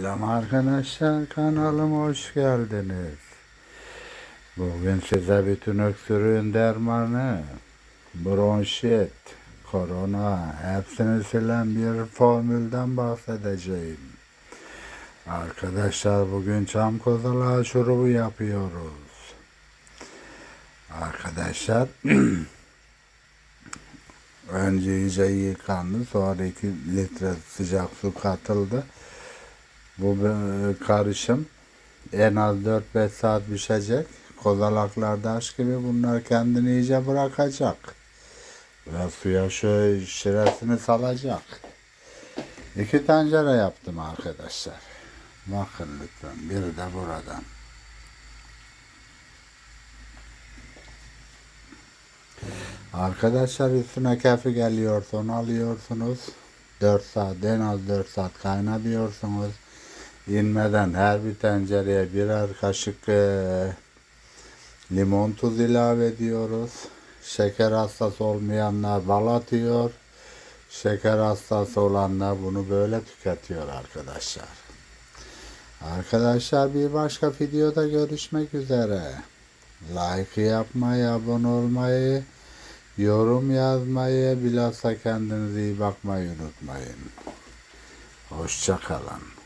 Selam arkadaşlar kanalıma hoş geldiniz. Bugün size bütün öksürüğün dermanı, bronşit, korona hepsini silen bir formülden bahsedeceğim. Arkadaşlar bugün çam kozalağı şurubu yapıyoruz. Arkadaşlar önce iyice yıkandı sonra 2 litre sıcak su katıldı. Bu karışım en az 4-5 saat pişecek. Kozalaklar taş gibi bunlar kendini iyice bırakacak. Ve suya şöyle şiresini salacak. İki tencere yaptım arkadaşlar. Bakın lütfen. Biri de buradan. Arkadaşlar üstüne kefi geliyor onu alıyorsunuz. 4 saat en az 4 saat kaynatıyorsunuz. İnmeden her bir tencereye birer kaşık e, limon tuz ilave ediyoruz. Şeker hastası olmayanlar bal atıyor. Şeker hastası olanlar bunu böyle tüketiyor arkadaşlar. Arkadaşlar bir başka videoda görüşmek üzere. Like yapmayı, abone olmayı, yorum yazmayı, bilhassa kendinize iyi bakmayı unutmayın. Hoşçakalın.